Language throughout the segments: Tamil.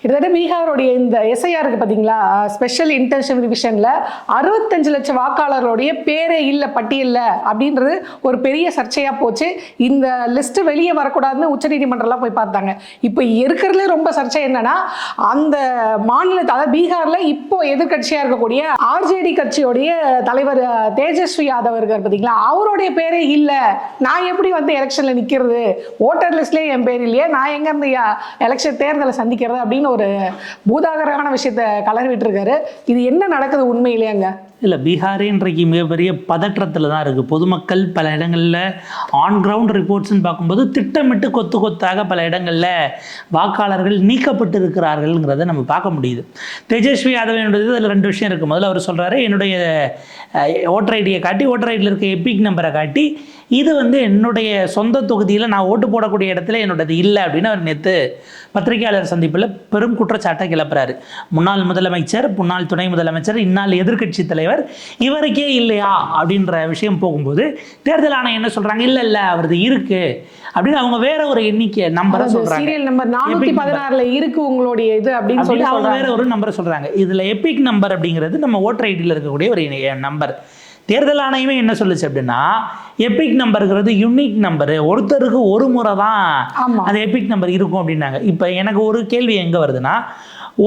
கிட்டத்தட்ட பீகாருடைய இந்த எஸ்ஐஆர் இருக்குது பார்த்தீங்களா ஸ்பெஷல் இன்டர்ன்ஷிப் ரிவிஷனில் அறுபத்தஞ்சு லட்சம் வாக்காளர்களுடைய பேரே இல்லை பட்டியலில் அப்படின்றது ஒரு பெரிய சர்ச்சையாக போச்சு. இந்த லிஸ்ட்டு வெளியே வரக்கூடாதுன்னு உச்சநீதிமன்றம்லாம் போய் பார்த்தாங்க. இப்போ இருக்கிறதுல ரொம்ப சர்ச்சை என்னன்னா அந்த மாநிலத்தை அதாவது பீகாரில் இப்போ எதிர்க்கட்சியாக இருக்கக்கூடிய ஆர்ஜேடி கட்சியோடைய தலைவர் தேஜஸ்வி யாதவ் இருக்கார் பார்த்தீங்களா அவருடைய பேரே இல்லை. நான் எப்படி வந்து எலெக்ஷனில் நிற்கிறது ஓட்டர் லிஸ்ட்லேயே என் பேர் இல்லையே. நான் எங்கேருந்து எலெக்ஷன் தேர்தலை சந்திக்கிறது அப்படின்னு ஒரு பூதாகரமான விஷயத்த கலரி விட்டுருக்காரு இது என்ன நடக்குது உண்மையிலேங்க? இல்லை பீகாரே இன்றைக்கு மிகப்பெரிய பதற்றத்தில் தான் இருக்குது பொதுமக்கள் பல இடங்களில் ஆன் கிரவுண்ட் ரிப்போர்ட்ஸ்னு பார்க்கும்போது திட்டமிட்டு கொத்து கொத்தாக பல இடங்களில் வாக்காளர்கள் நீக்கப்பட்டு இருக்கிறார்கள்ங்கிறத நம்ம பார்க்க முடியுது. தேஜஸ்வி யாதவனுடைய அதில் ரெண்டு விஷயம் இருக்குது முதல்ல அவர் சொல்கிறாரு என்னுடைய ஓட்டர் ஐடியை காட்டி ஓட்டர் ஐடியில் இருக்க எபிக் நம்பரை காட்டி இது வந்து என்னுடைய சொந்த தொகுதியில் நான் ஓட்டு போடக்கூடிய இடத்துல என்னோடது இல்லை அப்படின்னு அவர் நேற்று பத்திரிகையாளர் சந்திப்பில் பெரும் குற்றச்சாட்டை கிளப்புறாரு. முன்னாள் முதலமைச்சர் முன்னாள் துணை முதலமைச்சர் இந்நாள் எதிர்க்கட்சி தலைவர் இவருக்கே இல்லையா அப்படின்ற விஷயம் போகும்போது தேர்தல் ஆணையம் என்ன சொல்றாங்க? இல்ல இல்ல அவரது இருக்கு. அப்படின்னு அவங்க வேற ஒரு எண்ணிக்கை நம்பரை சொல்றாங்க. சீரியல் நம்பர் நானூத்தி பதினாறுல இருக்கு உங்களுடைய இது அப்படின்னு சொல்லி அவங்க வேற ஒரு நம்பரை சொல்றாங்க. இதுல எபிக் நம்பர் அப்படிங்கிறது நம்ம ஓட்டர் ஐடியில் இருக்கக்கூடிய ஒரு நம்பர். தேர்தல் ஆணையமே என்ன சொல்லுச்சு அப்படின்னா எபிக் நம்பருங்கிறது யுனிக் நம்பரு ஒருத்தருக்கு ஒரு முறை தான் அந்த எபிக் நம்பர் இருக்கும் அப்படின்னாங்க. இப்போ எனக்கு ஒரு கேள்வி எங்கே வருதுன்னா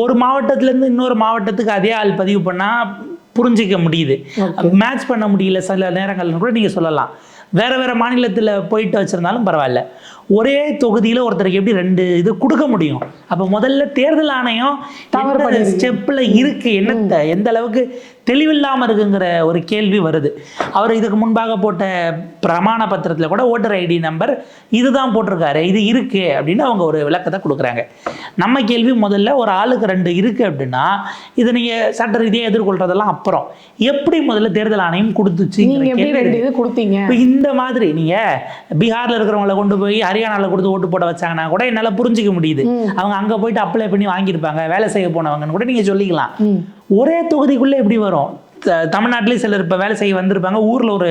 ஒரு மாவட்டத்துலேருந்து இன்னொரு மாவட்டத்துக்கு அதே ஆள் பதிவு பண்ணால் புரிஞ்சிக்க முடியுது. மேட்ச் பண்ண முடியல சில நேரங்கள்னு கூட நீங்கள் சொல்லலாம். வேற வேற மாநிலத்தில் போயிட்டு வச்சிருந்தாலும் பரவாயில்ல. ஒரே தொகுதியில் ஒருத்தருக்கு எப்படி ரெண்டு இது கொடுக்க முடியும்? அப்போ முதல்ல தேர்தல் ஆணையம். ஸ்டெப்பில் இருக்கு? என்னத்த? எந்த அளவுக்கு தெளிவில்லாமல் இருக்குங்கிற ஒரு கேள்வி வருது. அவர் இதுக்கு முன்பாக போட்ட பிரமாண பத்திரத்தில் கூட ஓட்டர் ஐடி நம்பர் இதுதான் போட்டிருக்காரு இது இருக்கு அப்படின்னு அவங்க ஒரு விளக்கத்தை கொடுக்குறாங்க. நம்ம கேள்வி முதல்ல ஒரு ஆளுக்கு ரெண்டு இருக்கு அப்படின்னா இதை நீங்கள் சட்ட ரீதியாக எதிர்கொள்றதெல்லாம் அப்புறம். எப்படி முதல்ல தேர்தல் ஆணையம். இது கொடுத்தீங்க? இந்த மாதிரி நீங்க பீகார்ல இருக்கிறவங்கள கொண்டு போய் ஹரியானால கொடுத்து ஓட்டு போட வச்சாங்கன்னா கூட என்னால புரிஞ்சிக்க முடியுது. அவங்க அங்க போயிட்டு அப்ளை பண்ணி வாங்கியிருப்பாங்க வேலை செய்ய போனவங்கன்னு கூட நீங்க சொல்லிக்கலாம். ஒரே தொகுதிக்குள்ளே எப்படி வரும்? தமிழ்நாட்டிலேயே சிலர் இப்போ வேலை செய்ய வந்திருப்பாங்க. ஊர்ல ஒரு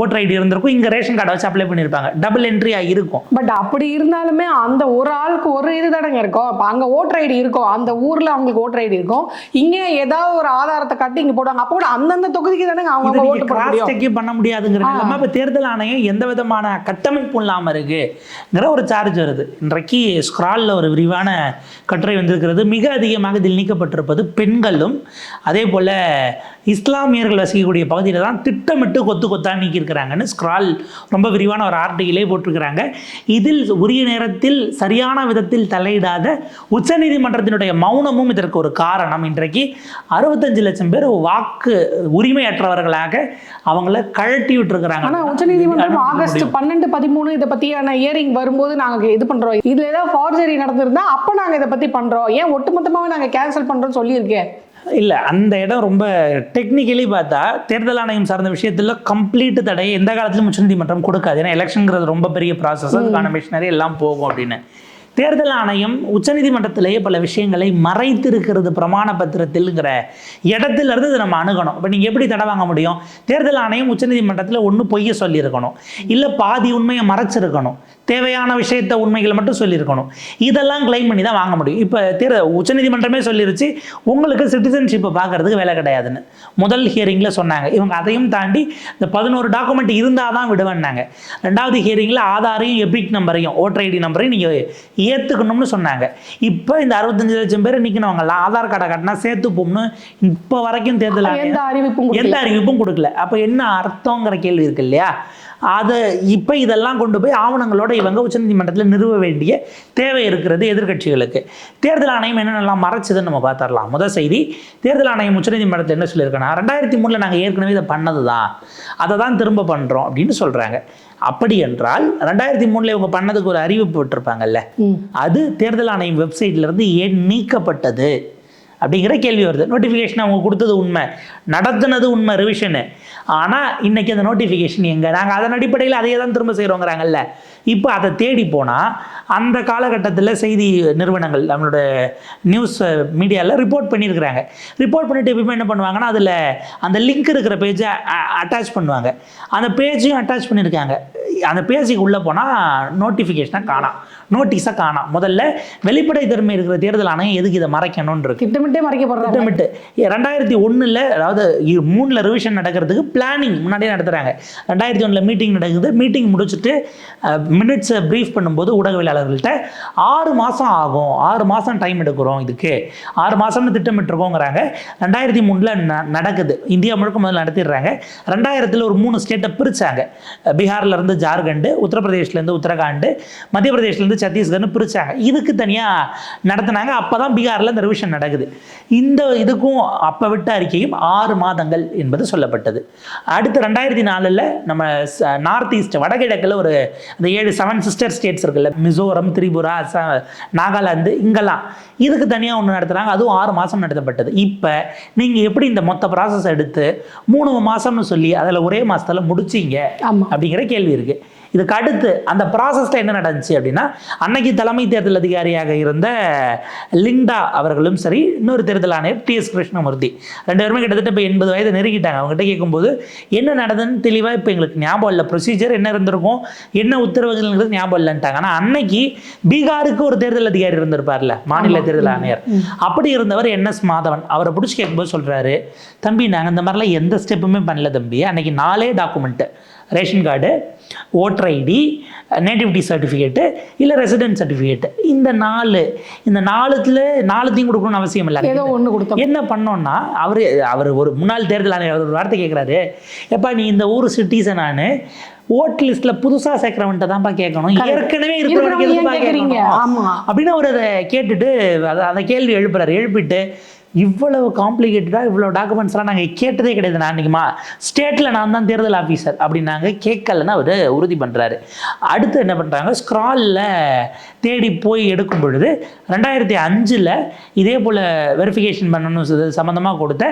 ஓட்டர் ஐடி இருந்திருக்கும். இங்க ரேஷன் கார்டை வச்சு அப்ளை பண்ணியிருப்பாங்க டபுள் என்ட்ரியா இருக்கும். பட் அப்படி இருந்தாலுமே அந்த ஒரு ஆளுக்கு ஒரு இது தானங்க இருக்கும். அப்ப அங்க ஓட்டர் ஐடி இருக்கும் அந்த ஊர்ல அவங்களுக்கு ஓட்டர் ஐடி இருக்கும். இங்க ஏதாவது ஒரு ஆதாரத்தை காட்டி இங்க போடுவாங்க. அப்போ கூட அந்தந்த தொகுதிக்கு தானே அவங்க ஓட்டு போட பண்ண முடியாதுங்கிற நிலைமை. இப்போ தேர்தல் ஆணையம் எந்த விதமான கட்டமைப்பும் இல்லாம இருக்குங்கிற ஒரு சார்ஜ் வருது. இன்றைக்கு ஸ்க்ராலில் ஒரு விரிவான கட்டுரை வந்திருக்கிறது. மிக அதிகமாக இதில் நீக்கப்பட்டிருப்பது பெண்களும். அதே போல இஸ்லாமியர்கள் வசிக்கக்கூடிய பகுதியில் தான் திட்டமிட்டு கொத்து கொத்தா நீக்கியிருக்கிறாங்கன்னு ஸ்க்ரால் ரொம்ப விரிவான ஒரு ஆர்டிகிலே போட்டிருக்கிறாங்க. இதில் உரிய நேரத்தில் சரியான விதத்தில் தலையிடாத உச்சநீதிமன்றத்தினுடைய மௌனமும் இதற்கு ஒரு காரணம். இன்றைக்கு அறுபத்தஞ்சு லட்சம் பேர் வாக்கு உரிமையற்றவர்களாக அவங்கள கழட்டி விட்டுருக்கிறாங்க. ஆனா உச்சநீதிமன்றம் ஆகஸ்ட். பன்னெண்டு பதிமூணு இதை பத்தியான இயரிங் வரும்போது நாங்க இது பண்றோம். இதுல ஏதாவது ஃபார்ஜரி நடந்திருந்தா அப்ப நாங்க இதை பத்தி பண்றோம். ஏன் ஒட்டுமொத்தமாவே நாங்க கேன்சல் பண்றோம்னு சொல்லியிருக்கேன். இல்லை அந்த இடம் ரொம்ப டெக்னிக்கலி பார்த்தா தேர்தல் ஆணையம் சார்ந்த விஷயத்தில் கம்ப்ளீட் தடையை எந்த காலத்திலும் உச்சநீதிமன்றம் கொடுக்காது. ஏன்னா எலெக்ஷன்ங்கிறது ரொம்ப பெரிய ப்ராசஸ் அதுக்கான மிஷினரி எல்லாம் போகும் அப்படின்னு. தேர்தல் ஆணையம் உச்சநீதிமன்றத்திலேயே பல விஷயங்களை மறைத்திருக்கிறது பிரமாண பத்திரத்தில்ங்கிற இடத்துல இருந்து இதை நம்ம அணுகணும். இப்போ நீங்கள் எப்படி தடை வாங்க முடியும்? தேர்தல் ஆணையம் உச்சநீதிமன்றத்தில் ஒன்று பொய்ய சொல்லியிருக்கணும். இல்லை பாதி உண்மையை மறைச்சிருக்கணும். தேவையான விஷயத்த உண்மைகளை மட்டும் சொல்லியிருக்கணும். இதெல்லாம் கிளைம் பண்ணி தான் வாங்க முடியும். இப்போ தேர் உச்சநீதிமன்றமே சொல்லிருச்சு உங்களுக்கு சிட்டிசன்ஷிப்பை பார்க்கறதுக்கு வேலை கிடையாதுன்னு. முதல் ஹியரிங்கில் சொன்னாங்க. இவங்க அதையும் தாண்டி இந்த பதினோரு டாக்குமெண்ட் இருந்தால் தான் விடுவேன்னாங்க. ரெண்டாவது ஹியரிங்கில் ஆதாரையும் எபிக் நம்பரையும் ஓட்டர் ஐடி நம்பரையும் நீங்கள் ஏற்றுக்கணும்னு சொன்னாங்க. இப்போ இந்த அறுபத்தஞ்சு லட்சம் பேர் நிற்கணவங்கலாம் ஆதார் கார்டை கட்டினா சேர்த்துப்போம்னு இப்போ வரைக்கும் தேர்தல் எந்த அறிவிப்பும் எந்த கொடுக்கல. அறிவிப்பும் கொடுக்கல. அப்போ என்ன அர்த்தங்கிற கேள்வி இருக்கு இல்லையா? அதை இப்போ இதெல்லாம் கொண்டு போய் ஆவணங்களோட இவங்க உச்சநீதிமன்றத்தில் நிறுவ வேண்டிய தேவை இருக்கிறது எதிர்க்கட்சிகளுக்கு. தேர்தல் ஆணையம் என்னென்னலாம் மறைச்சதுன்னு நம்ம பார்த்துடலாம் முதல் செய்தி தேர்தல் ஆணையம் உச்சநீதிமன்றத்தில் என்ன சொல்லியிருக்கேன்னா ரெண்டாயிரத்தி மூணில் நாங்கள் ஏற்கனவே இதை பண்ணது தான் அதை தான் திரும்ப பண்ணுறோம் அப்படின்னு சொல்கிறாங்க அப்படி என்றால் ரெண்டாயிரத்தி மூணில் இவங்க பண்ணதுக்கு ஒரு அறிவிப்பு விட்டுருப்பாங்கல்ல. அது தேர்தல் ஆணையம் வெப்சைட்ல இருந்து ஏன் நீக்கப்பட்டது? அப்படிங்கிற கேள்வி வருது. நோட்டிஃபிகேஷன் அவங்க கொடுத்தது உண்மை. நடத்துனது உண்மை ரிவிஷனு ஆனால் இன்றைக்கி அந்த நோட்டிஃபிகேஷன் எங்கே? நாங்கள் அதன் அடிப்படையில் அதையே தான் திரும்ப செய்கிறோங்கிறாங்கல்ல இப்போ அதை தேடி போனால் அந்த காலகட்டத்தில் செய்தி நிறுவனங்கள் நம்மளோட நியூஸ் மீடியாவில் ரிப்போர்ட் பண்ணியிருக்கிறாங்க. ரிப்போர்ட் பண்ணிட்டு எப்பயுமே என்ன பண்ணுவாங்கன்னா அதில் அந்த லிங்க் இருக்கிற பேஜை அட்டாச் பண்ணுவாங்க. அந்த பேஜையும் அட்டாச் பண்ணியிருக்காங்க. அந்த பேஜுக்கு உள்ளே போனால் நோட்டிஃபிகேஷனை காணாம் நோட்டீஸை காணாம். முதல்ல வெளிப்படைத்தன்மை இருக்கிற தேர்தல் ஆணையம் எதுக்கு இதை மறைக்கணும்னு இருக்கு திட்டமிட்டே மறைக்கப்படுறாங்க. திட்டமிட்டு. ரெண்டாயிரத்தி ஒண்ணுல அதாவது மூணுல ரிவிஷன் நடக்கிறதுக்கு பிளானிங் முன்னாடியே நடத்துறாங்க. ரெண்டாயிரத்தி ஒண்ணுல மீட்டிங் நடக்குது. மீட்டிங் முடிச்சுட்டு மினிட்ஸை ப்ரீஃப் பண்ணும்போது ஊடகவியலாளர்கள்ட்ட ஆறு மாசம் ஆகும். ஆறு மாசம் டைம் எடுக்கிறோம் இதுக்கு. ஆறு மாசம்னு திட்டமிட்டிருக்கோங்கிறாங்க. ரெண்டாயிரத்தி மூணுல நடக்குது. இந்தியா முழுக்க முதல்ல நடத்திடுறாங்க. ரெண்டாயிரத்துல ஒரு மூணு ஸ்டேட்டை பிரிச்சாங்க. பீகார்ல இருந்து ஜார்க்கண்ட் உத்தரப்பிரதேஷ்ல இருந்து உத்தரகாண்ட் மத்திய பிரதேஷ்ல இருந்து சத்தீஸ்கர்னு பிரிச்சாங்க. இதுக்கு தனியா நடத்துனாங்க. அப்பதான் பீகார்ல இந்த ரிவிஷன் நடக்குது. இந்த இதுக்கும் அப்ப விட்ட அறிக்கையும் ஆறு மாதங்கள் என்பது சொல்லப்பட்டது. அடுத்து ரெண்டாயிரத்தி நாலுல நம்ம நார்த் ஈஸ்ட் வடகிழக்குல ஒரு அந்த ஏழு செவன் சிஸ்டர் ஸ்டேட்ஸ் இருக்குல்ல. மிசோரம் திரிபுரா நாகாலாந்து இங்கெல்லாம். இதுக்கு தனியா ஒன்று நடத்துறாங்க. அதுவும் ஆறு மாசம் நடத்தப்பட்டது. இப்போ நீங்க எப்படி இந்த மொத்த ப்ராசஸ் எடுத்து மூணு மாசம்னு சொல்லி அதுல ஒரே மாசத்துல முடிச்சீங்க அப்படிங்கிற கேள்வி இருக்கு. இதுக்கு அடுத்து அந்த ப்ராசஸில் என்ன நடந்துச்சு அப்படின்னா அன்னைக்கு தலைமை தேர்தல் அதிகாரியாக இருந்த லிண்டா அவர்களும் சரி இன்னொரு தேர்தல் ஆணையர் டி எஸ் கிருஷ்ணமூர்த்தி. ரெண்டு பேருமே கிட்டத்தட்ட இப்போ எண்பது வயது நெருங்கிட்டாங்க. அவங்ககிட்ட கேட்கும்போது என்ன நடந்ததுன்னு தெளிவாக இப்போ எங்களுக்கு ஞாபகம் இல்லை. ப்ரொசீஜர் என்ன இருந்திருக்கும்? என்ன உத்தரவுகள்ங்கிறது ஞாபகம் இல்லைன்ட்டாங்க. ஆனால் அன்னைக்கு பீகாருக்கு ஒரு தேர்தல் அதிகாரி இருந்திருப்பார்ல மாநில தேர்தல் ஆணையர். அப்படி இருந்தவர் என் எஸ் மாதவன். அவரை பிடிச்சி கேட்கும்போது சொல்றாரு தம்பி நாங்கள் இந்த மாதிரிலாம் எந்த ஸ்டெப்புமே பண்ணல தம்பி. அன்னைக்கு நாலே document ration card voter ID nativity certificate இல்லை ரெசிடென்ட் சர்டிஃபிகேட்டு இந்த நாலு இந்த நாலுத்துல நாலுத்தையும் கொடுக்கணும்னு அவசியம் இல்லை ஏதோ ஒண்ணு கொடுத்தோம். என்ன பண்ணோம்னா அவர் அவர் ஒரு முன்னாள் தேர்தல் ஆணையர் அவர் ஒரு வார்த்தை கேட்குறாரு எப்பா நீ இந்த ஊர் சிட்டிசன் நான் ஓட் லிஸ்ட்ல புதுசா சேர்க்கிறவன்ட்ட தான்ப்பா கேட்கணும். ஏற்கனவே இருக்கிறவனுக்கு இருக்கிறவங்க கேக்குறீங்க? கேட்கணும்? அப்படின்னு அவர் அதை கேட்டுட்டு அதை கேள்வி எழுப்புறாரு. எழுப்பிட்டு இவ்வளவு காம்ப்ளிகேட்டடாக இவ்வளோ டாக்குமெண்ட்ஸ்லாம் நாங்கள் கேட்டதே கிடையாது. நான் அன்றைக்குமா ஸ்டேட்டில் நான் தான் தேர்தல் ஆஃபீஸர் அப்படின்னாங்க கேட்கலன்னு அவர் உறுதி பண்ணுறாரு அடுத்து என்ன பண்ணுறாங்க ஸ்க்ராலில் தேடி போய் எடுக்கும் பொழுது ரெண்டாயிரத்தி அஞ்சில் இதே போல் வெரிஃபிகேஷன் பண்ணணும் சம்மந்தமாக கொடுத்த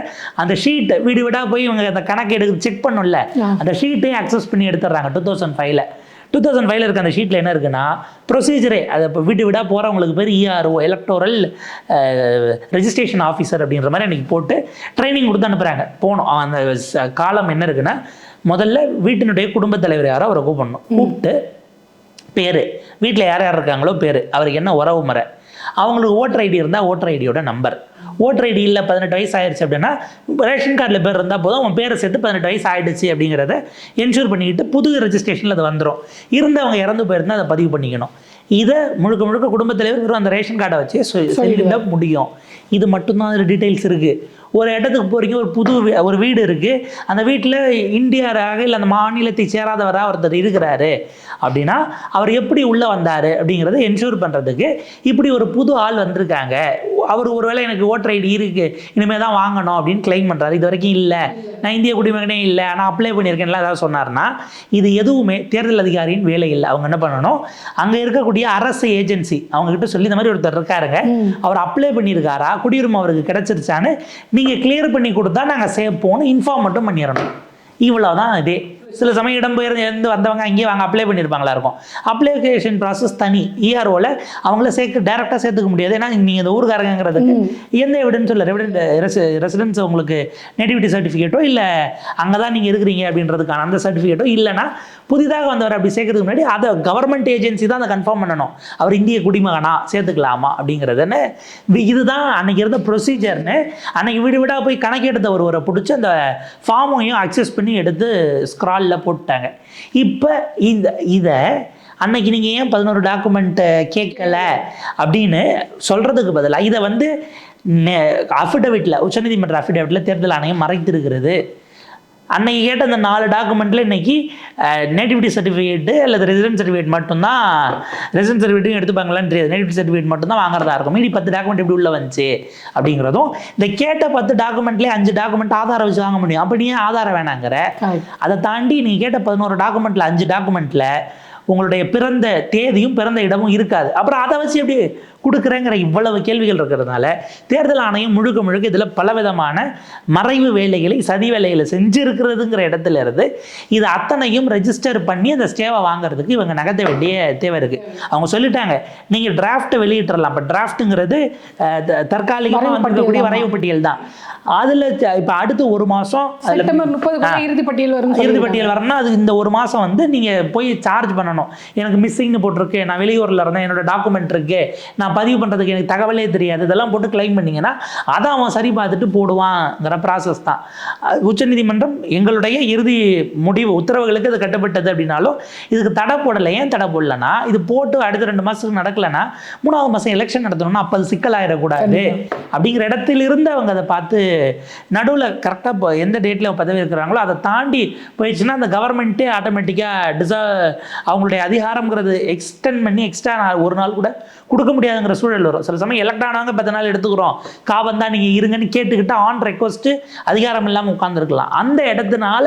அந்த ஷீட்டை வீடு வீடாக போய் இவங்க அந்த கணக்கு எடுத்து செக் பண்ணும்ல. அந்த ஷீட்டையும் அக்சஸ் பண்ணி எடுத்துடுறாங்க டூ தௌசண்ட் ஃபைவ்ல டூ தௌசண்ட் ஃபைவ்ல இருக்க அந்த ஷீட்டில் என்ன இருக்குன்னா ப்ரொசீஜரே அது இப்போ வீடு வீடாக போகிறவங்களுக்கு பேர் இஆர்ஓ எலக்டோரல் ரெஜிஸ்ட்ரேஷன் ஆஃபீஸர் அப்படின்ற மாதிரி அன்றைக்கி போட்டு ட்ரைனிங் கொடுத்து அனுப்புகிறாங்க போகணும். அந்த காலம் என்ன இருக்குன்னா முதல்ல வீட்டினுடைய குடும்பத் தலைவர் யாரோ அவரை கூப்பிடணும். கூப்பிட்டு பேர். வீட்டில் யார் யார் இருக்காங்களோ பேர். அவருக்கு என்ன உறவு முறை? அவங்களுக்கு ஓட்டர் ஐடி இருந்தால் ஓட்டர் ஐடியோட நம்பர் ஓட்டர் ஐடி இல்லை பதினெட்டு வயசு ஆயிடுச்சு அப்படின்னா ரேஷன் கார்டில் பேர் இருந்தால் போதும் அவன் பேரை சேர்த்து பதினெட்டு வயசு ஆயிடுச்சு அப்படிங்கிறத என்ஷூர் பண்ணிக்கிட்டு புது ரெஜிஸ்ட்ரேஷனில் அது வந்துடும் இருந்து அவங்க இறந்து போயிருந்தா அதை பதிவு பண்ணிக்கணும். இதை முழுக்க முழுக்க குடும்பத் தலைவர் வெறும் அந்த ரேஷன் கார்டை வச்சு முடியும். இது மட்டும்தான் அதில் டீட்டெயில்ஸ் இருக்குது ஒரு இடத்துக்கு போகிறீங்க ஒரு புது ஒரு வீடு இருக்குது அந்த வீட்டில் இந்தியாராக இல்லை அந்த மாநிலத்தை சேராதவராக ஒருத்தர் இருக்கிறாரு. அப்படின்னா அவர் எப்படி உள்ளே வந்தார் அப்படிங்கிறத என்ஷூர் பண்ணுறதுக்கு இப்படி ஒரு புது ஆள் வந்திருக்காங்க. அவர் ஒருவேளை எனக்கு ஓட்டர் ஐடி இருக்குது இனிமேல் தான் வாங்கணும் அப்படின்னு கிளைம் பண்ணுறாரு இது வரைக்கும் இல்லை. நான் இந்திய குடிமகனே இல்லை. ஆனால் அப்ளை பண்ணியிருக்கேன்லாம் ஏதாவது சொன்னார்னா இது எதுவுமே தேர்தல் அதிகாரியின் வேலை இல்லை. அவங்க என்ன பண்ணணும்? அங்கே இருக்கக்கூடிய அரசு ஏஜென்சி அவங்ககிட்ட சொல்லி இந்த மாதிரி ஒருத்தர் இருக்காருங்க. அவர் அப்ளை பண்ணியிருக்காரா? குடியுரிமை அவருக்கு கிடைச்சிருச்சான்னு நீங்கள் கிளியர் பண்ணி கொடுத்தா நாங்கள் சேர்ப்போம்னு இன்ஃபார்ம் மட்டும் பண்ணிடணும். இவ்வளோதான் இதே. சில சமயம் இடம்பெயர்ந்து வந்தவங்க அங்கேயே வாங்க அப்ளை பண்ணியிருப்பாங்களா இருக்கும். அப்ளிகேஷன் ப்ராசஸ் தனி. இஆர்ஓவில் அவங்கள சேர்க்க டேரெக்டாக சேர்த்துக்க முடியாது. ஏன்னா நீங்கள் இந்த ஊருக்காரங்கிறதுக்கு எந்த எவிடன்ஸ் இல்லை. ரெவிடென்ட் ரெசிடென்ஸ் உங்களுக்கு நேட்டிவிட்டி சர்டிஃபிகேட்டோ இல்லை அங்கே தான் நீங்கள் இருக்கிறீங்க அப்படின்றதுக்கான அந்த சர்டிஃபிகேட்டோ இல்லைன்னா புதிதாக வந்தவர் அப்படி சேர்க்கறதுக்கு முன்னாடி அதை கவர்மெண்ட் ஏஜென்சி தான் அதை கன்ஃபார்ம் பண்ணணும். அவர் இந்திய குடிமகனா? சேர்த்துக்கலாமா? அப்படிங்கிறதுன்னு இதுதான் அன்னைக்கு இருந்த ப்ரொசீஜர்னு அன்னைக்கு வீடு வீடாக போய் கணக்கெடுத்த ஒருவரை பிடிச்சி அந்த ஃபார்மையும் அக்சஸ் பண்ணி எடுத்து ஸ்க்ராலில் போட்டாங்க. இப்போ இந்த இதை அன்னைக்கு நீங்கள் ஏன் பதினோரு டாக்குமெண்ட்டை கேட்கல அப்படின்னு சொல்கிறதுக்கு பதிலாக இதை வந்து அஃபிடவிட்டில் உச்சநீதிமன்ற அஃபிடவிட்டில் தேர்தல் ஆணையம் மறைத்திருக்கிறது. அன்னைக்கு கேட்ட அந்த நாலு டாக்குமெண்ட்டில் இன்னைக்கு நேட்டிவிட்டி சர்டிஃபிகேட்டு அல்லது ரெசிடென்ட் சர்டிஃபிகேட் மட்டும்தான் ரெசிடென்ட் சர்டிஃபிகேட்டும் எடுத்துப்பாங்களான்னு தெரியாது. நேட்டிவிட்டி சர்டிஃபிகேட் மட்டும்தான் வாங்குறதா இருக்கும். மீதி பத்து டாக்குமெண்ட் எப்படி உள்ள வந்துச்சு அப்படிங்கிறதும் இந்த கேட்ட பத்து டாக்குமெண்ட்லேயே அஞ்சு டாக்குமெண்ட் ஆதாரம் வச்சு வாங்க முடியும். அப்படி ஏன் ஆதாரம் வேணாங்கிற. அதை தாண்டி நீங்கள் கேட்ட பதினோரு டாக்குமெண்ட்டில் அஞ்சு டாக்குமெண்ட்டில் உங்களுடைய பிறந்த தேதியும் பிறந்த இடமும் இருக்காது. அப்புறம் அதை வச்சு எப்படி கொடுக்குறேங்கிற இவ்வளவு கேள்விகள் இருக்கிறதுனால தேர்தல் ஆணையம் முழுக்க முழுக்க இதில் பலவிதமான மறைவு வேலைகளை சதி வேலைகளை செஞ்சிருக்கிறதுங்கிற இடத்துல இருந்து இது அத்தனையும் ரெஜிஸ்டர் பண்ணி அந்த ஸ்டேவை வாங்குறதுக்கு இவங்க நகர்த்த வேண்டிய தேவை இருக்கு. அவங்க சொல்லிட்டாங்க நீங்க டிராஃப்ட் வெளியிட்டுறலாம். இப்போ டிராஃப்ட்டுங்கிறது தற்காலிகமாக பட்டியல் வரைவு பட்டியல் தான். அதில் இப்போ அடுத்து ஒரு மாதம் இறுதி பட்டியல் வரும் இறுதி பட்டியல் வரணும்னா அது இந்த ஒரு மாதம் வந்து நீங்கள் போய் சார்ஜ் பண்ணணும். பண்ணணும் எனக்கு மிஸ்ஸிங்னு போட்டிருக்கு நான் வெளியூரில் இருந்தேன் என்னோட டாக்குமெண்ட் இருக்கு நான் பதிவு பண்ணுறதுக்கு எனக்கு தகவலே தெரியாது. இதெல்லாம் போட்டு கிளைம் பண்ணீங்கன்னா அதை அவன் சரி பார்த்துட்டு போடுவாங்கிற ப்ராசஸ் தான். உச்சநீதிமன்றம் எங்களுடைய இறுதி முடிவு உத்தரவுகளுக்கு இது கட்டுப்பட்டது அப்படின்னாலும் இதுக்கு தடை போடலை. ஏன் தடை போடலன்னா இது போட்டு அடுத்த ரெண்டு மாதத்துக்கு நடக்கலைன்னா மூணாவது மாதம் எலெக்ஷன் நடத்தணும்னா அப்போ அது சிக்கலாயிடக்கூடாது. அப்படிங்கிற இடத்திலிருந்து அவங்க அதை பார்த்து நடுவில் கரெக்டாக எந்த டேட்டில் பதவி இருக்கிறாங்களோ அதை தாண்டி போயிடுச்சுன்னா அந்த கவர்மெண்ட்டே ஆட்டோமேட்டிக்காக டிசா அவங்களுடைய அதிகாரம்ங்கிறது எக்ஸ்டெண்ட் பண்ணி எக்ஸ்ட்ரா ஒரு நாள் கூட கொடுக்க முடியாதுங்கிற சூழல் வரும். சில சமயம் எலெக்ட் ஆனவங்க பத்து நாள் எடுத்துக்கிறோம். காபம் தான் நீங்கள் இருங்கன்னு கேட்டுக்கிட்டு ஆன் ரெக்வஸ்ட்டு அதிகாரம் இல்லாமல் உட்காந்துருக்கலாம் அந்த இடத்துனால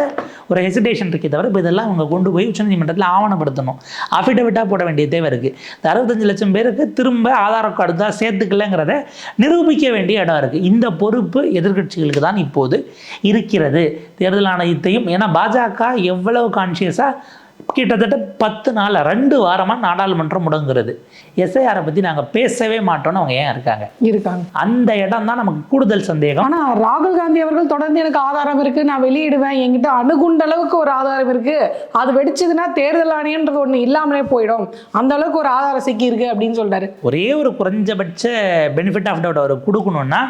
ஒரு ஹெசிடேஷன் இருக்கே தவிர இப்போ இதெல்லாம் அவங்க கொண்டு போய் உச்சநீதிமன்றத்தில் ஆவணப்படுத்தணும். அஃபிடவிட்டாக போட வேண்டிய தேவை இருக்குது இந்த அறுபத்தஞ்சு லட்சம் பேருக்கு திரும்ப ஆதார் கார்டு தான் சேர்த்துக்கலங்கிறத நிரூபிக்க வேண்டிய இடம் இருக்குது இந்த பொறுப்பு எதிர்க்கட்சிகளுக்கு தான் இப்போது இருக்கிறது. தேர்தல் ஆணையத்தையும் ஏன்னா பாஜக எவ்வளவு கான்ஷியஸாக கிட்டத்தட்ட பத்து நாள் ரெண்டு வாரமாக நாடாளுமன்றம் முடங்குறது எஸ்ஐஆரை பற்றி நாங்கள் பேசவே மாட்டோம்னு அவங்க ஏன் இருக்காங்க? இருக்காங்க. அந்த இடம் தான் நமக்கு கூடுதல் சந்தேகம். ஆனா ராகுல் காந்தி அவர்கள் தொடர்ந்து எனக்கு ஆதாரம் இருக்கு நான் வெளியிடுவேன். என்கிட்ட அணுகுண்ட அளவுக்கு ஒரு ஆதாரம் இருக்கு. அது வெடிச்சதுன்னா தேர்தல் ஆணையன்றது ஒண்ணு இல்லாமலே போயிடும். அந்த அளவுக்கு ஒரு ஆதாரம் சிக்கி இருக்கு அப்படின்னு சொல்றாரு. ஒரே ஒரு குறைஞ்சபட்ச பெனிஃபிட் ஆஃப் டவுட் அவர் கொடுக்கணும்னா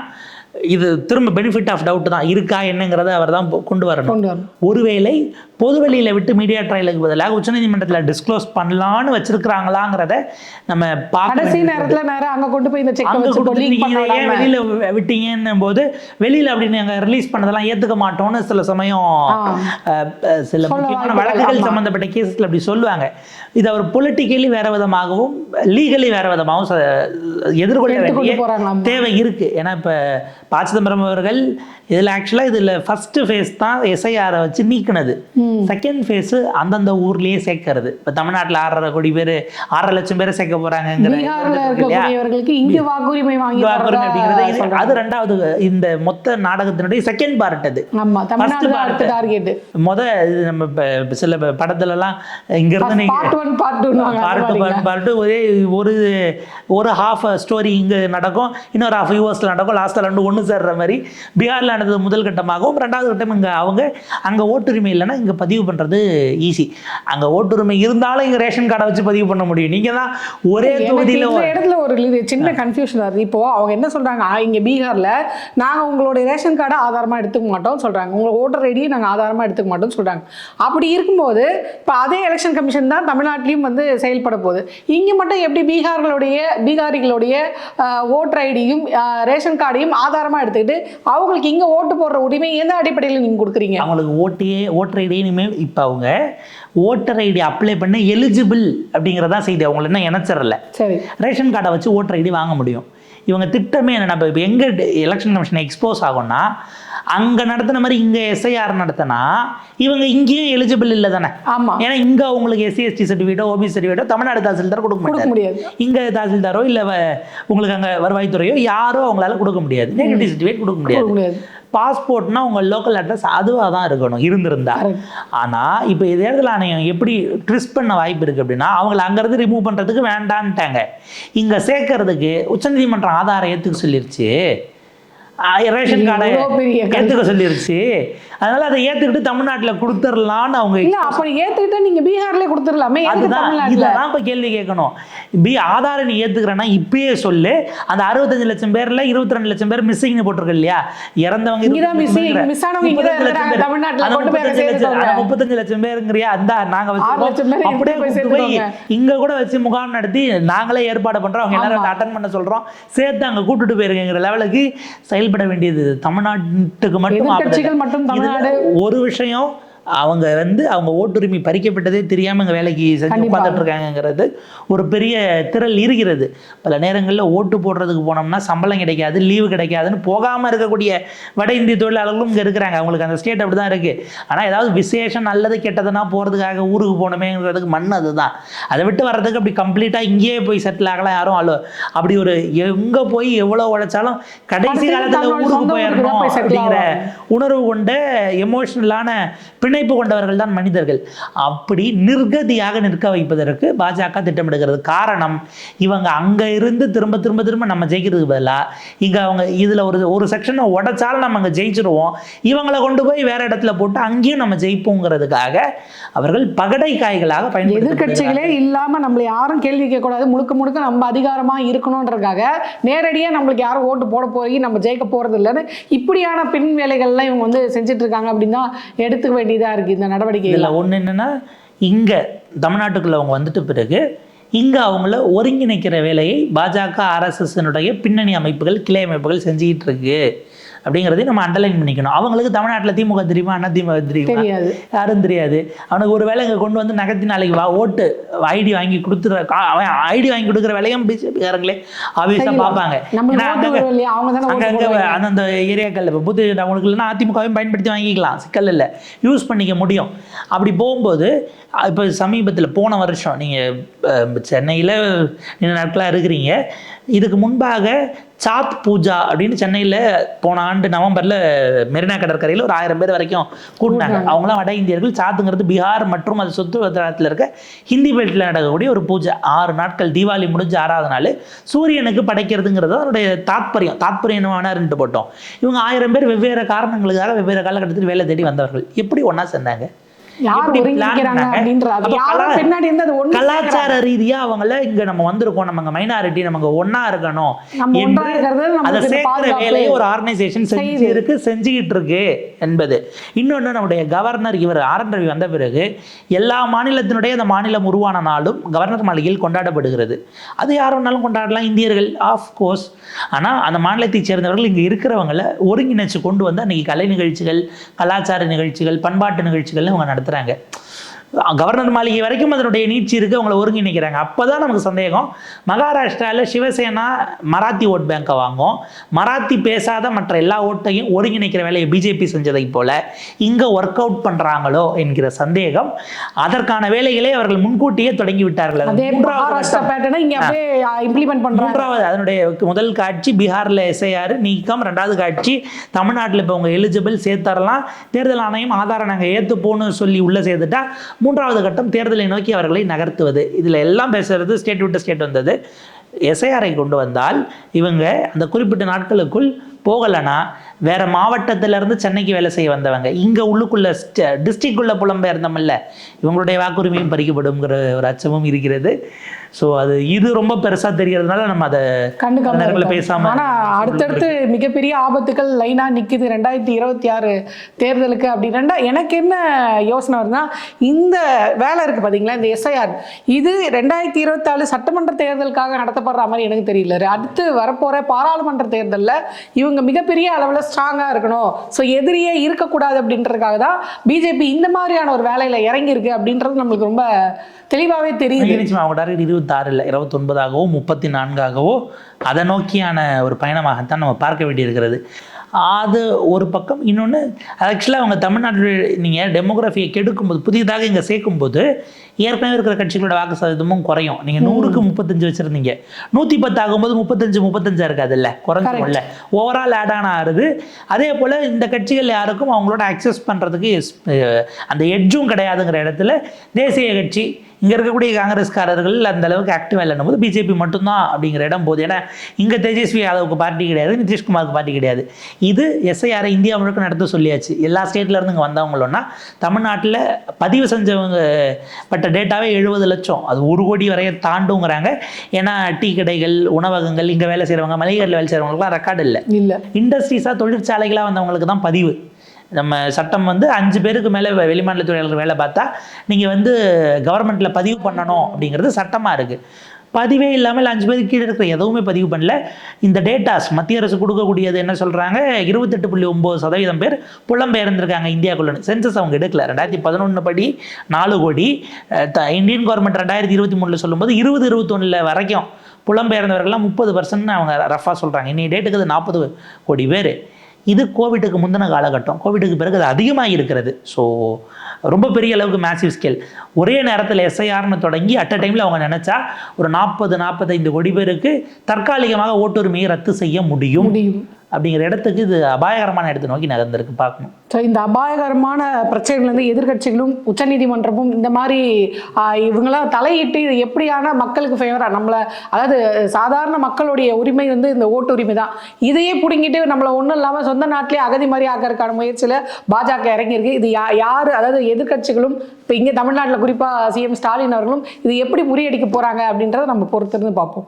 இது திரும்ப பெனிஃபிட் ஆஃப் டவுட் தான். இருக்கா என்னங்கிறத அவர் தான் கொண்டு வரணும். ஒருவேளை பொதுவெளியில் விட்டு மீடியா ட்ரையலுக்கு பதிலாக உச்சநீதிமன்றத்தில் டிஸ்க்ளோஸ் பண்ணலான்னு வச்சிருக்கிறாங்களாங்கிறத நம்ம கடைசி நேரத்துல நேரம் அங்க கொண்டு போய் இந்த செக் அங்க ஏன் வெளியில விட்டீங்கன்னும் போது வெளியில அப்படி நாங்க ரிலீஸ் பண்ணதெல்லாம் ஏத்துக்க மாட்டோம்னு சில சமயம் சில முக்கியமான வழக்குகள் ஆமா. சம்பந்தப்பட்ட கேசஸ்ல அப்படி சொல்லுவாங்க. இது அவர் பொலிட்டிக்கலி வேற விதமாகவும் லீகலி வேற விதமாகவும் எதிர்கொள்ள வேண்டிய தேவை இருக்கு. ஏன்னா இப்ப ப சிதம்பரம் அவர்கள் இதுல ஆக்சுவலா இதுல ஃபர்ஸ்ட் ஃபேஸ் தான் எஸ்ஐஆரை வச்சு நீக்கினது செகண்ட் ஃபேஸ் அந்தந்த ஊர்லயே சேர்க்கறது இப்ப தமிழ்நாட்டுல ஆறரை கோடி பேர் ஆறரை லட்சம் பேரை சேர்க்க? இருக்கக்கூடியவர்களுக்கு இங்க வாக்குரிமை வாங்கி வாக்குரிமை அப்படிங்கிறது. அது ரெண்டாவது இந்த மொத்த நாடகத்தினுடைய செகண்ட் பார்ட் அது part. டார்கெட் முத இது நம்ம சில ப- படத்துல எல்லாம் இங்க இருந்து நீங்க part one part part part ஒரே ஒரு ஒரு ஹாஃப் ஸ்டோரி இங்க நடக்கும் இன்னொரு ஹாஃப் யூஎஸ்ல நடக்கும் லாஸ்ட்ல ரெண்டு ஒண்ணு சேர்ற மாதிரி பீகார்ல நடந்தது முதல் கட்டமாகவும் ரெண்டாவது கட்டம் இங்க அவங்க அங்க ஓட்டுரிமை இல்லைன்னா இங்க பதிவு பண்றது ஈஸி அங்க ஓட்டுரிமை இருந்தாலும் இங்க ரேஷன் கார்டை வச்சு பதிவு பண்ண முடியும். நீங்க தான் ஒரே தொகுதியில இடத்துல ஒரு சின்ன கன்ஃபியூஷன் வருது இப்போ அவங்க என்ன சொல்றாங்க? ஆ, இங்க பீகார்ல நாங்க உங்களுடைய ரேஷன் கார்டை ஆதாரமா எடுத்துக்க மாட்டோம் சொல்றாங்க. உங்க ஓட்டர் ஐடியை நாங்க ஆதாரமா எடுத்துக்க மாட்டோம் சொல்றாங்க. அப்படி இருக்கும்போது இப்போ அதே எலெக்ஷன் கமிஷன் தான் தமிழ்நாட்டிலையும் வந்து செயல்பட போகுது. இங்க மட்டும் எப்படி பீகார்களுடைய பீகாரிகளுடைய ஓட்டர் ஐடியும் ரேஷன் கார்டையும் ஆதாரமா எடுத்துக்கிட்டு அவங்களுக்கு இங்க ஓட்டு போடுற உரிமை எந்த அடிப்படையில் நீங்க கொடுக்குறீங்க? அவங்களுக்கு ஓட்டியே ஓட்டர் ஐடி இனிமேல் இப்போ அவங்க ஓட்டர் ஐடி அப்ளை பண்ண எலிஜிபிள் அப்படிங்கிறதா செய்தி. அவங்கள என்ன இணைச்சிடல. சரி. ரேஷன் கார்டை வச்சு ஓட்டர் ஐடி வாங்க முடியும். இவங்க திட்டமே என்னென்னா இப்போ இப்போ எங்கே எலெக்ஷன் கமிஷன் எக்ஸ்போஸ் ஆகும்னா அங்கே நடத்தின மாதிரி இங்கே எஸ்ஐஆர் நடத்தினா இவங்க இங்கேயும் எலிஜிபிள் இல்லை தானே? ஆமா. ஏன்னா இங்கே அவங்களுக்கு எஸ்சி எஸ்டி சர்டிஃபிகேட்டோ ஓபிசி சர்டிஃபிகேட்டோ தமிழ்நாடு தாசில்தார் கொடுக்க முடியாது. இங்கே தாசில்தாரோ இல்லை உங்களுக்கு அங்கே வருவாய்த்துறையோ யாரோ அவங்களால கொடுக்க முடியாது. நெகட்டிவ் சர்டிஃபிகேட் கொடுக்க முடியாது. பாஸ்போர்ட்னா உங்க லோக்கல் அட்ரஸ் அதுவாக தான் இருக்கணும் இருந்திருந்தா. Correct. ஆனா இப்போ தேர்தல் ஆணையம் எப்படி ட்விஸ்ட் பண்ண வாய்ப்பு இருக்கு அப்படின்னா அவங்கள அங்கிருந்து ரிமூவ் பண்றதுக்கு வேண்டான்ட்டாங்க. இங்க சேர்க்கறதுக்கு உச்சநீதிமன்றம் ஆதாரம் ஏத்துக்க சொல்லிருச்சு. ரேஷன் கார்டை. ஏத்துக்க சொல்லிருச்சு அதனால அதை ஏத்துக்கிட்டு தமிழ்நாட்டுல கொடுத்துடலான்னு அவங்க இல்ல அப்படி ஏத்துக்கிட்டா நீங்க பீகார்ல கொடுத்துடலாமே அதுதான் இதெல்லாம் இப்ப கேள்வி கேட்கணும் பி ஆதார நீ ஏத்துக்கிறேன்னா இப்பயே சொல்லு அந்த அறுபத்தஞ்சு லட்சம் பேர்ல இருபத்தி ரெண்டு லட்சம் பேர் மிஸ்ஸிங்னு போட்டிருக்கு இல்லையா இறந்தவங்க இங்கதான் 25 missing, பேர். miss ஆனவங்க இங்கதான் 35 லட்சம் இருக்கிறாங்க. பேர். தமிழ்நாட்டுல அந்த கொண்டு போய் 35 லட்சம் சேர்த்துக்கோங்க. அந்த 35 லட்சம் பேருங்கிறியா அந்த நாங்க ஆறு லட்சம் பேரை வச்சிருக்கோம் அப்படியே போய். இங்க கூட வச்சு முகாம் நடத்தி நாங்களே ஏற்பாடு பண்றோம் அவங்க எல்லாரும் அட்டன் பண்ண சொல்றோம் சேர்த்து அங்க கூட்டிட்டு போயிருங்கிற லெவலுக்கு செயல்பட வேண்டியது தமிழ்நாட்டுக்கு மட்டும். மட்டும் ஒரு விஷயம் அவங்க வந்து அவங்க ஓட்டுரிமை பறிக்கப்பட்டதே தெரியாம இங்க வேலைக்கு செஞ்சு. உட்காந்துட்டு இருக்காங்கங்கிறது ஒரு பெரிய திரள் இருக்கிறது பல நேரங்களில் ஓட்டு போடுறதுக்கு போனோம்னா சம்பளம் கிடைக்காது லீவு கிடைக்காதுன்னு போகாம இருக்கக்கூடிய வட இந்திய தொழிலாளர்களும் இங்க இருக்கிறாங்க அவங்களுக்கு அந்த ஸ்டேட் அப்படி தான் இருக்கு ஆனா ஏதாவது விசேஷம் நல்லது கெட்டதுன்னா போறதுக்காக ஊருக்கு போகணுமேங்கிறதுக்கு மண் அதுதான் அதை விட்டு வர்றதுக்கு அப்படி கம்ப்ளீட்டா இங்கேயே போய் செட்டில் ஆகலாம் யாரும் அலோ அப்படி ஒரு எங்க போய் எவ்வளவு உழைச்சாலும் கடைசி காலத்துல ஊருக்கு போயிடணும் அப்படிங்கிற. உணர்வு கொண்ட எமோஷனலான பிணைப்பு நினைப்பு கொண்டவர்கள் தான் மனிதர்கள். அப்படி நிர்கதியாக நிற்க வைப்பதற்கு பாஜக திட்டமிடுகிறது. காரணம் இவங்க அங்க இருந்து திரும்ப திரும்ப திரும்ப நம்ம ஜெயிக்கிறதுக்கு பதிலாக இங்க அவங்க இதுல ஒரு ஒரு செக்ஷனை உடைச்சாலும் நம்ம அங்கே ஜெயிச்சிருவோம். இவங்களை கொண்டு போய் வேற இடத்துல போட்டு அங்கேயும் நம்ம ஜெயிப்போங்கிறதுக்காக அவர்கள் பகடை காய்களாக பயன்படுத்த எதிர்க்கட்சிகளே இல்லாம நம்மளை யாரும் கேள்வி கேட்கக்கூடாது. முழுக்க முழுக்க நம்ம அதிகாரமா இருக்கணுன்றதுக்காக நேரடியாக நம்மளுக்கு யாரும் ஓட்டு போட போய் நம்ம ஜெயிக்க போறது இல்லைன்னு இப்படியான பின் வேலைகள்லாம் இவங்க வந்து செஞ்சுட்டு இருக்காங்க அப்படின்னா எடுத்துக்க வேண்டியதாக வேண்டியதா இருக்கு இந்த நடவடிக்கை இதில் ஒன்று என்னென்னா இங்கே தமிழ்நாட்டுக்குள்ள அவங்க வந்துட்ட பிறகு இங்கே அவங்கள ஒருங்கிணைக்கிற வேலையை பாஜக ஆர்எஸ்எஸ்னுடைய பின்னணி அமைப்புகள் கிளை அமைப்புகள் செஞ்சுக்கிட்டு இருக்கு. அப்படிங்கிறதையும் நம்ம அண்டர்லைன் பண்ணிக்கணும். அவங்களுக்கு தமிழ்நாட்டில் திமுக தெரியுமா? அண்ணா திமுக தெரியுமா? தெரியாது. யாரும் தெரியாது. அவனுக்கு ஒரு வேலை இங்கே கொண்டு வந்து நகர்த்தி நாளைக்கு வா ஓட்டு ஐடி வாங்கி கொடுத்துற அவன் ஐடி வாங்கி கொடுக்குற வேலையும் பிஜேபிக்காரங்களே செய்யலாம். பார்ப்பாங்க. அங்கங்க-. அந்தந்த ஏரியாக்களில் இப்போ புது அவங்களுக்கு இல்லைன்னா அதிமுகவையும் பயன்படுத்தி வாங்கிக்கலாம். சிக்கல் இல்லை. யூஸ் பண்ணிக்க முடியும். அப்படி போகும்போது இப்போ சமீபத்தில் போன வருஷம் நீங்கள் சென்னையில் நாட்களாக இருக்கிறீங்க. இதுக்கு முன்பாக சாத் பூஜா அப்படின்னு சென்னையில் போன ஆண்டு நவம்பரில் மெரினா கடற்கரையில் ஒரு ஆயிரம் பேர் வரைக்கும் கூட்டினாங்க அவங்களாம் வட இந்தியர்கள் சாத்துங்கிறது பீகார் மற்றும் அது சொத்து வட்டாரத்தில் இருக்க ஹிந்தி பெல்ட்டில் நடக்கக்கூடிய ஒரு பூஜை. ஆறு நாட்கள் தீபாவளி முடிஞ்சு ஆறாவது நாள் சூரியனுக்கு படைக்கிறதுங்கிறது அதனுடைய தாத்பரியம். தாத்பரியம் என்ன வேணாருன்ட்டு போட்டோம். இவங்க ஆயிரம் பேர் வெவ்வேறு காரணங்களுக்காக வெவ்வேறு காலகட்டத்தில் வேலை தேடி வந்தவர்கள். எப்படி ஒன்றா சேர்ந்தாங்க? கலாச்சார ரீதியா அவங்கள இங்க நம்ம வந்திருக்கோம். நம்ம மைனாரிட்டி இருக்கணும் நம்ம ஒன்றா என்று இருக்கிறது அதை சேர்க்கிற வேலையை ஒரு ஆர்கனைசேஷன் செஞ்சு. இருக்கு செஞ்சுக்கிட்டு இருக்கு என்பது. இன்னொன்று நம்முடைய கவர்னர் இவர் ஆர் என் ரவி வந்த பிறகு எல்லா மாநிலத்தினுடைய அந்த மாநிலம் உருவான நாளும் கவர்னர் மாளிகையில் கொண்டாடப்படுகிறது. அது யார் வேணாலும் கொண்டாடலாம் இந்தியர்கள் ஆஃப் கோர்ஸ் ஆனால் அந்த மாநிலத்தைச் சேர்ந்தவர்கள் இங்கே இருக்கிறவங்கள ஒருங்கிணைச்சு கொண்டு வந்து அன்னைக்கு கலை நிகழ்ச்சிகள் கலாச்சார நிகழ்ச்சிகள் பண்பாட்டு நிகழ்ச்சிகள்னு அவங்க நடத்துகிறாங்க கவர்னர் மாளிகை வரைக்கும் அதனுடைய நீட்சி இருக்கு அவங்கள ஒருங்கிணைக்கிறாங்க. அப்பதான் நமக்கு சந்தேகம் மகாராஷ்டிராவில் சிவசேனா மராத்தி ஓட் பேங்கை வாங்கும். மராத்தி பேசாத மற்ற எல்லா ஓட்டையும் ஒருங்கிணைக்கிற வேலையை பிஜேபி செஞ்சதை போல இங்க ஒர்க் அவுட் பண்றாங்களோ என்கிற சந்தேகம். அதற்கான வேலைகளை அவர்கள் முன்கூட்டியே தொடங்கி விட்டார்கள். மூன்றாவது அதனுடைய முதல் காட்சி பீகார்ல எஸ்ஐஆர் நீக்கம். ரெண்டாவது காட்சி தமிழ்நாட்டில் இப்போ உங்க எலிஜிபிள் சேர்த்தரலாம். தேர்தல் ஆணையம் ஆதாரம் நாங்கள் ஏற்றுப்போன்னு சொல்லி உள்ள சேர்த்துட்டா மூன்றாவது கட்டம் தேர்தலை நோக்கி அவர்களை நகர்த்துவது. இதில் எல்லாம் பேசுறது ஸ்டேட் விட்டு ஸ்டேட் வந்தது. எஸ்ஐஆரை கொண்டு வந்தால் இவங்க அந்த குறிப்பிட்ட நாட்களுக்குள் போகலைன்னா வேற மாவட்டத்திலேருந்து சென்னைக்கு வேலை செய்ய வந்தவங்க இங்கே உள்ளுக்குள்ள டிஸ்ட்ரிக்குள்ளே புலம்பெயர்ந்தமில்ல இவங்களுடைய வாக்குரிமையும் பறிக்கப்படுங்கிற ஒரு அச்சமும் இருக்கிறது. ஸோ அது இது ரொம்ப பெருசா தெரியறதுனால நம்ம அதை கண்டுக்காம அந்த நேரத்துல இருக்காங்க. பேசாம ஆனா அடுத்தடுத்து மிகப்பெரிய ஆபத்துகள் லைனா நிக்குது. ரெண்டாயிரத்தி இருபத்தி ஆறு தேர்தலுக்கு அப்படி ரெண்டா எனக்கு என்ன யோசனை வருதுன்னா இந்த வேலை இருக்கு பாத்தீங்களா இந்த எஸ்ஐஆர் இது ரெண்டாயிரத்தி இருபத்தி ஆறு சட்டமன்ற தேர்தலுக்காக நடத்தப்படுற மாதிரி எனக்கு தெரியல. அடுத்து வரப்போற பாராளுமன்ற தேர்தல்ல இவங்க மிகப்பெரிய அளவுல ஸ்ட்ராங்கா இருக்கணும். ஸோ எதிரியே இருக்கக்கூடாது அப்படின்றதுக்காக தான் பிஜேபி இந்த மாதிரியான ஒரு வேலையில இறங்கி இருக்கு அப்படின்றது நம்மளுக்கு ரொம்ப தெளிவாவே தெரியுது. அவங்க டார்கெட் இருபத்தாறில் இருபத்தொன்பதாகவோ முப்பத்தி நான்காகவோ அதை நோக்கியான ஒரு பயணமாகத்தான் நம்ம பார்க்க வேண்டியிருக்கிறது. அது ஒரு பக்கம் இன்னொன்று ஆக்சுவலாக அவங்க தமிழ்நாட்டில் நீங்கள் டெமோகிராஃபியை கெடுக்கும்போது புதியதாக இங்கே சேர்க்கும்போது ஏற்கனவே இருக்கிற கட்சிகளோட வாக்கு சதவீதமும் குறையும் நீங்கள் நூறுக்கு முப்பத்தஞ்சு வச்சுருந்தீங்க. நூற்றி பத்து ஆகும்போது முப்பத்தஞ்சு முப்பத்தஞ்சா இருக்காதுல்ல குறைஞ்சிரும்ல ஓவரால் ஆட் ஆன் ஆகுது. அதே போல் இந்த கட்சிகள் யாருக்கும் அவங்களோட அக்சஸ் பண்ணுறதுக்கு அந்த எட்ஜும் கிடையாதுங்கிற இடத்துல தேசிய கட்சி இங்கே இருக்கக்கூடிய காங்கிரஸ்காரர்கள் அந்த அளவுக்கு ஆக்டிவாக இல்லைன்னும் போது பிஜேபி மட்டும்தான் அப்படிங்கிற இடம் போகுது. ஏன்னா இங்கே தேஜஸ்வி யாதவுக்கு பார்ட்டி கிடையாது நிதிஷ்குமாருக்கு பார்ட்டி கிடையாது. இது எஸ்ஐஆரை இந்தியா முழுக்க நடத்த சொல்லியாச்சு. எல்லா ஸ்டேட்ல இருந்து இங்கே வந்தவங்களோன்னா தமிழ்நாட்டில் பதிவு செஞ்சவங்க பட்ட டேட்டாவே எழுபது லட்சம். அது ஒரு கோடி வரைய தாண்டுங்கிறாங்க. ஏன்னா டீ கடைகள் உணவகங்கள் இங்கே வேலை செய்கிறவங்க மளிகைகளில் வேலை செய்கிறவங்களுக்குலாம் ரெக்கார்டு இல்லை. இல்ல. இண்டஸ்ட்ரீஸாக தொழிற்சாலைகளாக வந்தவங்களுக்கு தான் பதிவு. நம்ம சட்டம் வந்து அஞ்சு பேருக்கு மேலே வெளிமாநில தொழிலாளர்கள் வேலை பார்த்தா நீங்கள் வந்து கவர்மெண்ட்டில் பதிவு பண்ணணும் அப்படிங்கிறது சட்டமாக இருக்குது பதிவே இல்லாமல் அஞ்சு பேருக்கு கீழே இருக்கிற எதுவுமே பதிவு பண்ணல. இந்த டேட்டாஸ் மத்திய அரசு கொடுக்கக்கூடியது என்ன சொல்கிறாங்க இருபத்தெட்டு புள்ளி ஒம்பது சதவீதம் பேர் புலம்பெயர்ந்திருக்காங்க இந்தியாக்குள்ள சென்சஸ் அவங்க எடுக்கல. ரெண்டாயிரத்தி பதினொன்று படி நாலு கோடி த- இந்தியன் கவர்மெண்ட் ரெண்டாயிரத்தி இருபத்தி மூணில் சொல்லும்போது இருபது இருபத்தொன்னில் வரைக்கும் புலம்பெயர்ந்தவர்கள்லாம் முப்பது பர்சன்ட்னு அவங்க ரஃபாக சொல்கிறாங்க இன்றைக்கி டேட்டுக்கு அது நாற்பது கோடி பேர். இது கோவிட்டுக்கு முந்தின காலகட்டம். கோவிட்டுக்கு பிறகு அது அதிகமாக இருக்கிறது. ஸோ ரொம்ப பெரிய அளவுக்கு மேசிவ் ஸ்கேல் ஒரே நேரத்தில் எஸ்ஐஆர்னு தொடங்கி அட் அ டைமில் அவங்க நினச்சா ஒரு நாற்பது நாற்பத்தைந்து கோடி பேருக்கு தற்காலிகமாக ஓட்டுரிமையை ரத்து செய்ய முடியும். முடியும். அப்படிங்கிற இடத்துக்கு இது அபாயகரமான இடத்தை நோக்கி நகர்ந்திருக்கு பார்க்கணும். ஸோ இந்த அபாயகரமான பிரச்சனைகள்லேருந்து எதிர்க்கட்சிகளும் உச்சநீதிமன்றமும் இந்த மாதிரி இவங்களாம் தலையிட்டு இது எப்படியான மக்களுக்கு ஃபேவராக நம்மளை அதாவது சாதாரண மக்களுடைய உரிமை வந்து இந்த ஓட்டு உரிமை தான். இதையே பிடுங்கிட்டு நம்மளை ஒன்றும் இல்லாமல் சொந்த நாட்டிலே அகதி மாதிரி ஆக்கிறதுக்கான முயற்சியில் பாஜக இறங்கியிருக்கு. இது யா யார் அதாவது எதிர்க்கட்சிகளும் இப்போ இங்கே தமிழ்நாட்டில் குறிப்பாக சிஎம் ஸ்டாலின் அவர்களும் இது எப்படி முறியடிக்க போகிறாங்க அப்படின்றத நம்ம பொறுத்திருந்து பார்ப்போம்.